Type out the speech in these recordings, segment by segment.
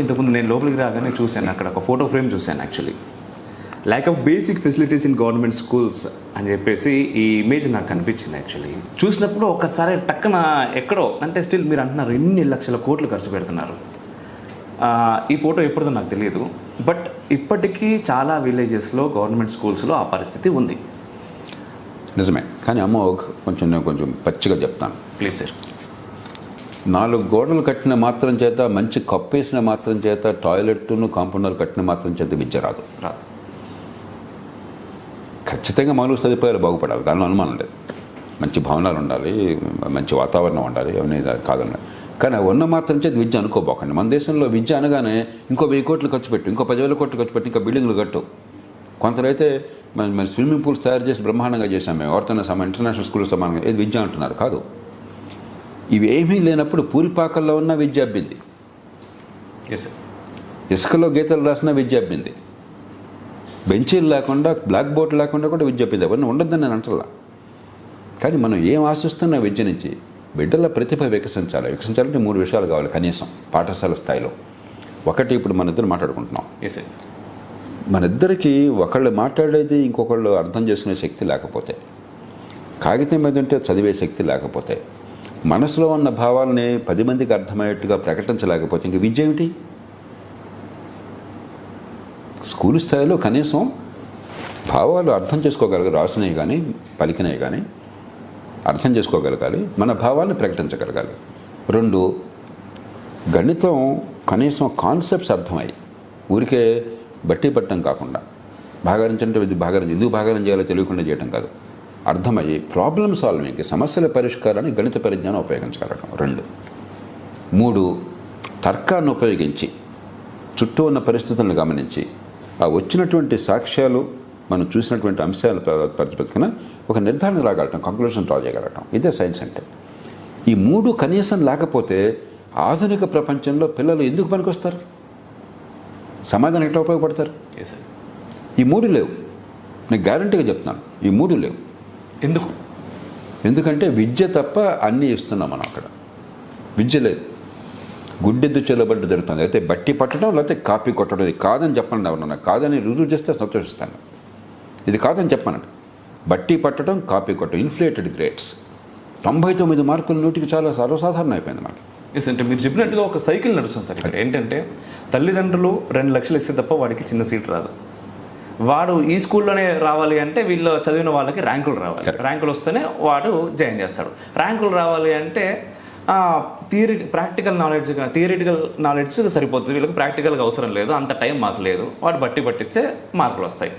ఇంతకుముందు ఇంతకుముందు నేను లోపలికి రాగానే చూశాను. అక్కడ ఒక ఫోటో ఫ్రేమ్ చూశాను actually lack of basic facilities in government schools అని చెప్పేసి ఈ ఇమేజ్ నాకు కనిపించింది యాక్చువల్లీ చూసినప్పుడు ఒక్కసారి టక్కన ఎక్కడో అంటే స్టిల్ మీరు అంటున్నారు ఎన్ని లక్షల కోట్లు ఖర్చు పెడుతున్నారు. ఈ ఫోటో ఎప్పుడుదో నాకు తెలియదు బట్ ఇప్పటికీ చాలా విలేజెస్లో గవర్నమెంట్ స్కూల్స్లో ఆ పరిస్థితి ఉంది. నిజమే. కానీ అమ్మ కొంచెం నేను కొంచెం పచ్చిగా చెప్తాను. ప్లీజ్ సార్ నాలుగు గోడలు కట్టిన మాత్రం చేత మంచి కప్పేసిన మాత్రం చేత టాయిలెట్ను కాంపౌండర్లు కట్టిన మాత్రం చేత విద్య రాదు. రాదు. ఖచ్చితంగా మౌలిక సదుపాయాలు బాగుపడాలి. దానిలో అనుమానం లేదు. మంచి భవనాలు ఉండాలి మంచి వాతావరణం ఉండాలి అవన్నీ కాదన్న కానీ ఉన్న మాత్రం చేతి విద్య అనుకోబోకండి. మన దేశంలో విద్య అనగానే ఇంకో వెయ్యి కోట్లు ఖర్చు పెట్టు ఇంకో పదివేల కోట్లు ఖర్చు పెట్టి ఇంకా బిల్డింగ్లు కట్టు. కొందరైతే మన మన స్విమ్మింగ్ పూల్స్ తయారు చేసి బ్రహ్మాండంగా చేశాం మేము. ఎవరితోనే సమ ఇంటర్నేషనల్ స్కూల్ సమానంగా ఏది విద్య అంటున్నారు? కాదు. ఇవి ఏమీ లేనప్పుడు పూరిపాకల్లో ఉన్న విద్య అబ్బింది ఇసుకలో గీతలు రాసిన విద్య అబ్బింది బెంచీలు లేకుండా బ్లాక్ బోర్డ్ లేకుండా కూడా విద్య అబ్బింది అవన్నీ ఉండొద్దని నేను అంటలా. కానీ మనం ఏం ఆశిస్తున్న విద్య నుంచి బిడ్డల ప్రతిభ వికసించాలి. వికసించాలంటే మూడు విషయాలు కావాలి కనీసం పాఠశాల స్థాయిలో. ఒకటి ఇప్పుడు మన ఇద్దరు మాట్లాడుకుంటున్నాం. మన ఇద్దరికి ఒకళ్ళు మాట్లాడేది ఇంకొకళ్ళు అర్థం చేసుకునే శక్తి లేకపోతే కాగితం మీద ఉంటే చదివే శక్తి లేకపోతే మనసులో ఉన్న భావాలని పది మందికి అర్థమయ్యేట్టుగా ప్రకటించలేకపోతే ఇంక విద్య ఏమిటి? స్కూల్ స్థాయిలో కనీసం భావాలు అర్థం చేసుకోగలగాలి రాసినవి కానీ పలికినవి కానీ అర్థం చేసుకోగలగాలి మన భావాలను ప్రకటించగలగాలి. రెండు గణితం కనీసం కాన్సెప్ట్స్ అర్థమయ్యి ఊరికే బట్టి పట్టడం కాకుండా. భాగారించంటే ఇది భాగారం ఎందుకు భాగారం చేయాలో తెలియకుండా చేయడం కాదు. అర్థమయ్యి ప్రాబ్లమ్ సాల్వింగ్ సమస్యల పరిష్కారాన్ని గణిత పరిజ్ఞానం ఉపయోగించగలగడం రెండు. మూడు తర్కాన్ని ఉపయోగించి చుట్టూ ఉన్న పరిస్థితులను గమనించి ఆ వచ్చినటువంటి సాక్ష్యాలు మనం చూసినటువంటి అంశాల ప్రతిపదికన ఒక నిర్ధారణ రాగలటం కంక్లూషన్ డ్రా చేయగలగటం ఇదే సైన్స్ అంటే. ఈ మూడు కనీసం లేకపోతే ఆధునిక ప్రపంచంలో పిల్లలు ఎందుకు పనికొస్తారు? సమాజానికి ఎట్లా ఉపయోగపడతారు? ఈ మూడు లేవు. నేను గ్యారంటీగా చెప్తున్నాను. ఈ మూడు లేవు. ఎందుకు? ఎందుకంటే విద్య తప్ప అన్నీ ఇస్తున్నాం మనం అక్కడ. విద్య లేదు. గుడ్డెద్దు చెల్లబడ్డ జరుగుతుంది అయితే బట్టి పట్టడం లేకపోతే కాపీ కొట్టడం ఇది కాదని చెప్పండి ఎవరన్నా. కాదని రుజువు చేస్తే సంతోషిస్తాను. ఇది కాదని చెప్పానండి. బట్టి పట్టడం కాపీ కొట్టడం ఇన్ఫ్లేటెడ్ గ్రేడ్స్ తొంభై తొమ్మిది మార్కుల నూటికి చాలా సర్వసాధారణం అయిపోయింది మనకి. ఎస్ అంటే మీరు చెప్పినట్టుగా ఒక సైకిల్ నడుస్తుంది సార్ ఇక్కడ. ఏంటంటే తల్లిదండ్రులు రెండు లక్షలు ఇస్తే తప్ప వాడికి చిన్న సీట్ రాదు. వాడు ఈ స్కూల్లోనే రావాలి అంటే వీళ్ళు చదివిన వాళ్ళకి ర్యాంకులు రావాలి. ర్యాంకులు వస్తేనే వాడు జాయిన్ చేస్తాడు. ర్యాంకులు రావాలి అంటే theory practical knowledge theoretical knowledge సరిపోతుంది. వీళ్ళకి ప్రాక్టికల్గా అవసరం లేదు. అంత టైం మాకు లేదు. వాడు బట్టి పట్టిస్తే మార్కులు వస్తాయి.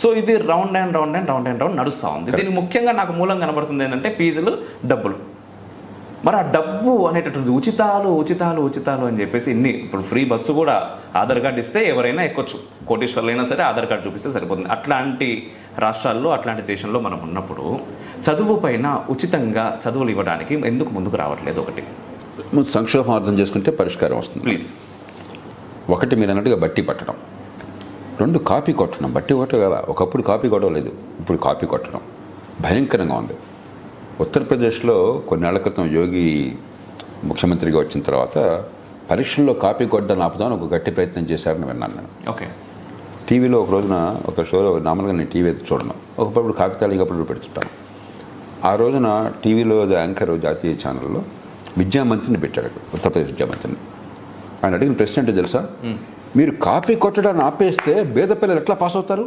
సో ఇది round and round and round and round నడుస్తూ ఉంది. దీనికి ముఖ్యంగా నాకు మూలం కనబడుతుంది ఏంటంటే ఫీజులు డబ్బులు. మరి ఆ డబ్బు అనేటటువంటి ఉచితాలు ఉచితాలు ఉచితాలు అని చెప్పేసి ఇన్ని. ఇప్పుడు ఫ్రీ బస్సు కూడా ఆధార్ కార్డు ఇస్తే ఎవరైనా ఎక్కొచ్చు. కోటీశ్వర్లు అయినా సరే ఆధార్ కార్డు చూపిస్తే సరిపోతుంది. అట్లాంటి రాష్ట్రాల్లో అట్లాంటి దేశంలో మనం ఉన్నప్పుడు చదువు పైన ఉచితంగా చదువులు ఇవ్వడానికి ఎందుకు ముందుకు రావట్లేదు ఒకటి? సంక్షోభం అర్థం చేసుకుంటే పరిష్కారం వస్తుంది. ప్లీజ్. ఒకటి మీరు అన్నట్టుగా బట్టి పట్టడం. రెండు కాపీ కొట్టడం. బట్టి కొట్టగల ఒకప్పుడు కాపీ కొట్టలేదు. ఇప్పుడు కాపీ కొట్టడం. భయంకరంగా ఉంది. ఉత్తరప్రదేశ్లో కొన్నేళ్ళ క్రితం యోగి ముఖ్యమంత్రిగా వచ్చిన తర్వాత పరీక్షల్లో కాపీ కొట్టడం ఆపుదామని ఒక గట్టి ప్రయత్నం చేశారని విన్నాను నేను. ఓకే. టీవీలో ఒక రోజున ఒక షోలో నార్మల్గా నేను టీవీ అయితే చూడను. ఒకప్పుడు కాకతాళి ఇంకప్పుడు పెడుతుంటాను ఆ రోజున టీవీలో యాంకర్ జాతీయ ఛానల్లో విద్యామంత్రిని పెట్టాడు అక్కడ, ఉత్తరప్రదేశ్ విద్యామంత్రిని ఆయన అడిగిన ప్రశ్న ఏంటో తెలుసా? మీరు కాపీ కొట్టడాన్ని ఆపేస్తే బేద పిల్లలు ఎట్లా పాస్ అవుతారు?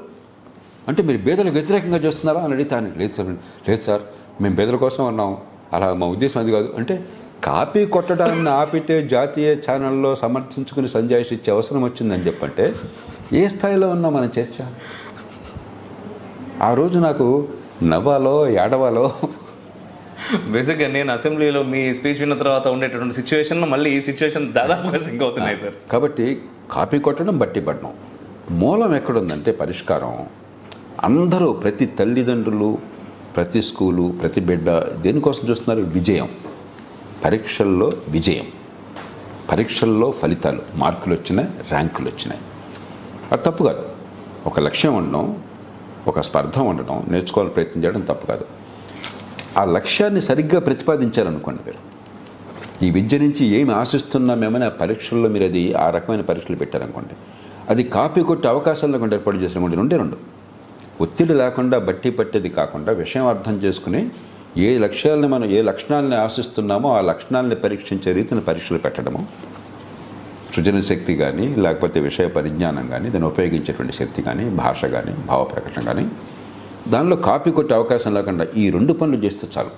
అంటే మీరు బేదలు వ్యతిరేకంగా చేస్తున్నారా? అని అడిగితే ఆయన లేదు సార్ లేదు సార్ మేము బేదల కోసం అన్నాం. అలా మా ఉద్దేశం అది కాదు. అంటే కాపీ కొట్టడాన్ని ఆపితే జాతీయ ఛానల్లో సమర్థించుకుని సంజాయిషి ఇచ్చే అవసరం వచ్చిందని చెప్పంటే ఏ స్థాయిలో ఉన్నా మన చర్చ? ఆ రోజు నాకు నవ్వాలో ఏడవాలో బేసిక్గా నేను అసెంబ్లీలో మీ స్పీచ్ విన్న తర్వాత ఉండేటటువంటి సిచ్యువేషన్లో మళ్ళీ ఈ సిచ్యువేషన్ దాదాపుగా సింక్ అవుతున్నాయి సార్. కాబట్టి కాపీ కొట్టడం బట్టి పట్టడం మూలం ఎక్కడుందంటే పరిష్కారం అందరూ ప్రతి తల్లిదండ్రులు ప్రతి స్కూలు ప్రతి బిడ్డ దేనికోసం చూస్తున్నారు? విజయం. పరీక్షల్లో విజయం. పరీక్షల్లో ఫలితాలు. మార్కులు వచ్చినాయి ర్యాంకులు వచ్చినాయి అది తప్పు కాదు. ఒక లక్ష్యం ఉండడం ఒక స్పర్ధ ఉండడం నేర్చుకోవాలని ప్రయత్నం చేయడం తప్పు కాదు. ఆ లక్ష్యాన్ని సరిగ్గా ప్రతిపాదించారనుకోండి మీరు. ఈ విద్య నుంచి ఏమి ఆశిస్తున్నామేమని ఆ పరీక్షల్లో మీరు అది ఆ రకమైన పరీక్షలు పెట్టారనుకోండి. అది కాపీ కొట్టే అవకాశాలు లేకుండా ఏర్పాటు చేసినటువంటి రెండే రెండు. ఒత్తిడి లేకుండా బట్టి పట్టేది కాకుండా విషయం అర్థం చేసుకుని ఏ లక్ష్యాలని మనం ఏ లక్షణాలని ఆశిస్తున్నామో ఆ లక్షణాలని పరీక్షించే రీతిని పరీక్షలు పెట్టడము. సృజన శక్తి కానీ లేకపోతే విషయ పరిజ్ఞానం కానీ దాన్ని ఉపయోగించేటువంటి శక్తి కానీ భాష కానీ భావ ప్రకటన కానీ దానిలో కాపీ కొట్టే అవకాశం లేకుండా ఈ రెండు పనులు చేస్తే చాలు.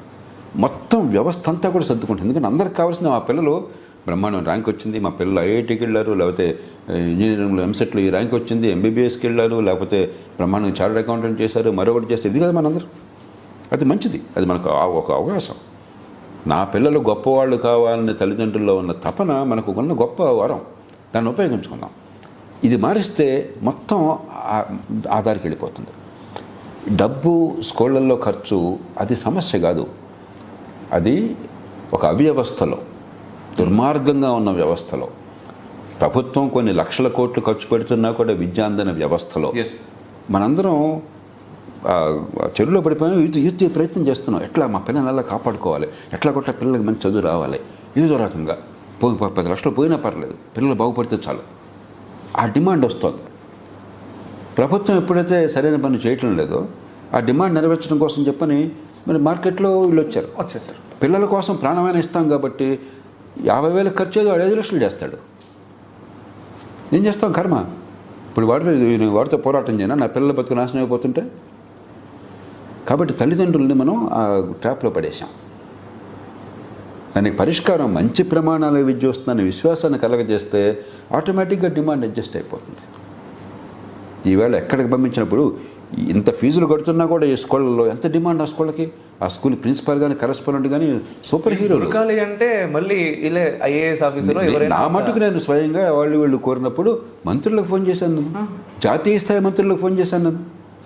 మొత్తం వ్యవస్థ అంతా కూడా సర్దుకుంటుంది. ఎందుకంటే అందరికి కావాల్సిన మా పిల్లలు బ్రహ్మాండం ర్యాంక్ వచ్చింది. మా పిల్లలు ఐఐటికి వెళ్ళారు లేకపోతే ఇంజనీరింగ్లో ఎంసెట్లో ఈ ర్యాంక్ వచ్చింది ఎంబీబీఎస్కి వెళ్ళారు లేకపోతే బ్రహ్మాండం చార్టెడ్ అకౌంటెంట్ చేశారు మరొకటి చేస్తారు ఇది కదా మనందరూ. అది మంచిది. అది మనకు ఒక అవకాశం. నా పిల్లలు గొప్పవాళ్ళు కావాలనే తల్లిదండ్రుల్లో ఉన్న తపన మనకు ఉన్న గొప్ప వరం. దాన్ని ఉపయోగించుకుందాం. ఇది మారిస్తే మొత్తం ఆధారికి వెళ్ళిపోతుంది. డబ్బు స్కూళ్ళల్లో ఖర్చు అది సమస్య కాదు. అది ఒక అవ్యవస్థలో. దుర్మార్గంగా ఉన్న వ్యవస్థలో. ప్రభుత్వం కొన్ని లక్షల కోట్లు ఖర్చు పెడుతున్నా కూడా విద్యాందన వ్యవస్థలో. మనందరం చెరువులో పడిపోయాం యూత్ యూత్ ప్రయత్నం చేస్తున్నాం. ఎట్లా మా పిల్లల్ని ఎలా కాపాడుకోవాలి? ఎట్లా కొట్ట పిల్లలకి మంచి చదువు రావాలి? ఏదో రకంగా పోయి పది లక్షలు పోయినా పర్లేదు. పిల్లలు బాగుపడితే చాలు. ఆ డిమాండ్ వస్తుంది. ప్రభుత్వం ఎప్పుడైతే సరైన పని చేయటం లేదో ఆ డిమాండ్ నెరవేర్చడం కోసం చెప్పని మరి మార్కెట్లో వీళ్ళు వచ్చారు. వచ్చేసారు పిల్లల కోసం ప్రాణమైన ఇస్తాం కాబట్టి యాభై వేలు ఖర్చు ఏదో వాడు ఐదు లక్షలు చేస్తాడు. ఏం చేస్తాం కర్మ? ఇప్పుడు వాడితో నేను వాడితో పోరాటం చేయనా? నా పిల్లల బతుకు నాశనం అయిపోతుంటే? కాబట్టి తల్లిదండ్రుల్ని మనం ఆ ట్రాప్లో పడేశాం. దానికి పరిష్కారం మంచి ప్రమాణాల విద్య వస్తుందనే విశ్వాసాన్ని కలగజేస్తే ఆటోమేటిక్గా డిమాండ్ అడ్జస్ట్ అయిపోతుంది. ఈవేళ ఎక్కడికి పంపించినప్పుడు ఇంత ఫీజులు కడుతున్నా కూడా ఈ స్కూళ్ళలో ఎంత డిమాండ్ ఆ స్కూళ్ళకి? ఆ స్కూల్ ప్రిన్సిపాల్ కానీ కరెస్పాండెంట్ కానీ సూపర్ హీరోలు. అంటే మళ్ళీ ఇలా ఐఏఎస్ ఆఫీసర్ ఎవరైనా నా మటుకు నేను స్వయంగా వాళ్ళు వీళ్ళు కోరినప్పుడు మంత్రులకు ఫోన్ చేశాను. నేను జాతీయ స్థాయి మంత్రులకు ఫోన్ చేశాను. నేను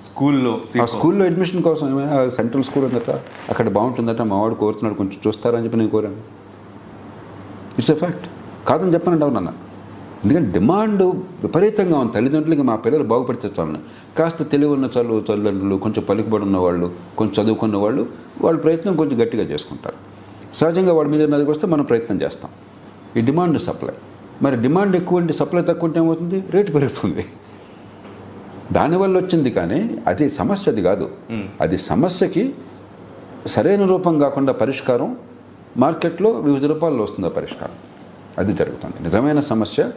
స్కూల్లో ఆ స్కూల్లో అడ్మిషన్ కోసం సెంట్రల్ స్కూల్ ఉందట అక్కడ బాగుంటుందట మా వాడు కోరుతున్నాడు కొంచెం చూస్తారని చెప్పి నేను కోరాను. ఇట్స్ ఎ ఫ్యాక్ట్ కాదని చెప్పనండి అవునన్న. ఎందుకంటే డిమాండ్ విపరీతంగా ఉంది. తల్లిదండ్రులకి మా పిల్లలు బాగుపడితే చాలని కాస్త తెలివి ఉన్న చదువు తల్లిదండ్రులు కొంచెం పలుకుబడి ఉన్న వాళ్ళు కొంచెం చదువుకున్న వాళ్ళు వాళ్ళ ప్రయత్నం కొంచెం గట్టిగా చేసుకుంటారు. సహజంగా వాడి మీద నదికి వస్తే మనం ప్రయత్నం చేస్తాం. ఈ డిమాండ్ సప్లై. మరి డిమాండ్ ఎక్కువ ఉంటే సప్లై తక్కువ ఉంటే ఏమవుతుంది? రేటు పెరుగుతుంది. దానివల్ల వచ్చింది కానీ అది సమస్య అది కాదు. అది సమస్యకి సరైన రూపం కాకుండా పరిష్కారం మార్కెట్లో వివిధ రూపాల్లో వస్తుంది ఆ పరిష్కారం. అది జరుగుతుంది. నిజమైన సమస్య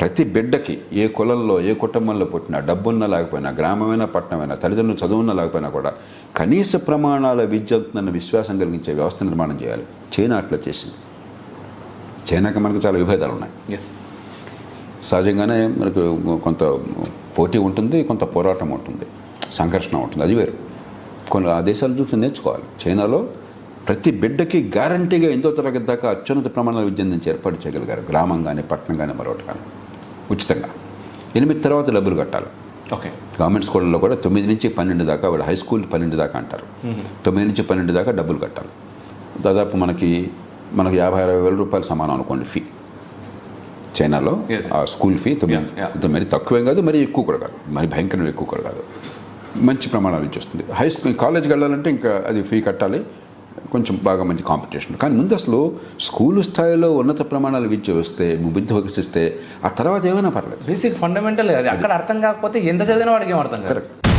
ప్రతి బిడ్డకి ఏ కులంలో ఏ కుటుంబంలో పుట్టినా డబ్బున్న లేకపోయినా గ్రామమైనా పట్టణమైనా తల్లిదండ్రులు చదువున్న లేకపోయినా కూడా కనీస ప్రమాణాల విద్య అవుతుందన్న విశ్వాసం కలిగించే వ్యవస్థ నిర్మాణం చేయాలి. చైనా అట్లా చేసింది. చైనాకి మనకు చాలా విభేదాలు ఉన్నాయి. ఎస్ సహజంగానే మనకు కొంత పోటీ ఉంటుంది కొంత పోరాటం ఉంటుంది సంఘర్షణ ఉంటుంది. అది వేరు. కొన్ని ఆ దేశాలు చూసి నేర్చుకోవాలి. చైనాలో ప్రతి బిడ్డకి గ్యారంటీగా ఎంతో తరగతి దాకా అత్యున్నత ప్రమాణాల విద్య అందించి ఏర్పాటు చేయగలిగారు. గ్రామం కానీ పట్టణం కానీ మరొకటి కానీ ఉచితంగా. ఎనిమిది తర్వాత డబ్బులు కట్టాలి. ఓకే. గవర్నమెంట్ స్కూళ్ళలో కూడా తొమ్మిది నుంచి పన్నెండు దాకా వాడు హై స్కూల్ పన్నెండు దాకా అంటారు. తొమ్మిది నుంచి పన్నెండు దాకా డబ్బులు కట్టాలి. దాదాపు మనకి మనకి యాభై అరవై వేల రూపాయలు సమానం అనుకోండి ఫీ. చైనాలో. ఆ స్కూల్ ఫీ తొమ్మిది మరి తక్కువేం కాదు మరి ఎక్కువ కూడా కాదు. మరి భయంకరం ఎక్కువ కూడా కాదు. మంచి ప్రమాణాలు ఇచ్చేస్తుంది హై స్కూల్ కాలేజ్కి వెళ్ళాలంటే ఇంకా అది ఫీ కట్టాలి. కొంచెం బాగా మంచి కాంపిటీషన్ కానీ ముందు అసలు స్కూలు స్థాయిలో ఉన్నత ప్రమాణాల విద్య వస్తే బుద్ధి వికసిస్తే ఆ తర్వాత ఏమైనా పర్లేదు. బేసిక్ ఫండమెంటల్ అది. అక్కడ అర్థం కాకపోతే ఎంత చదివినా వాడికి ఏం అర్థం కరెక్ట్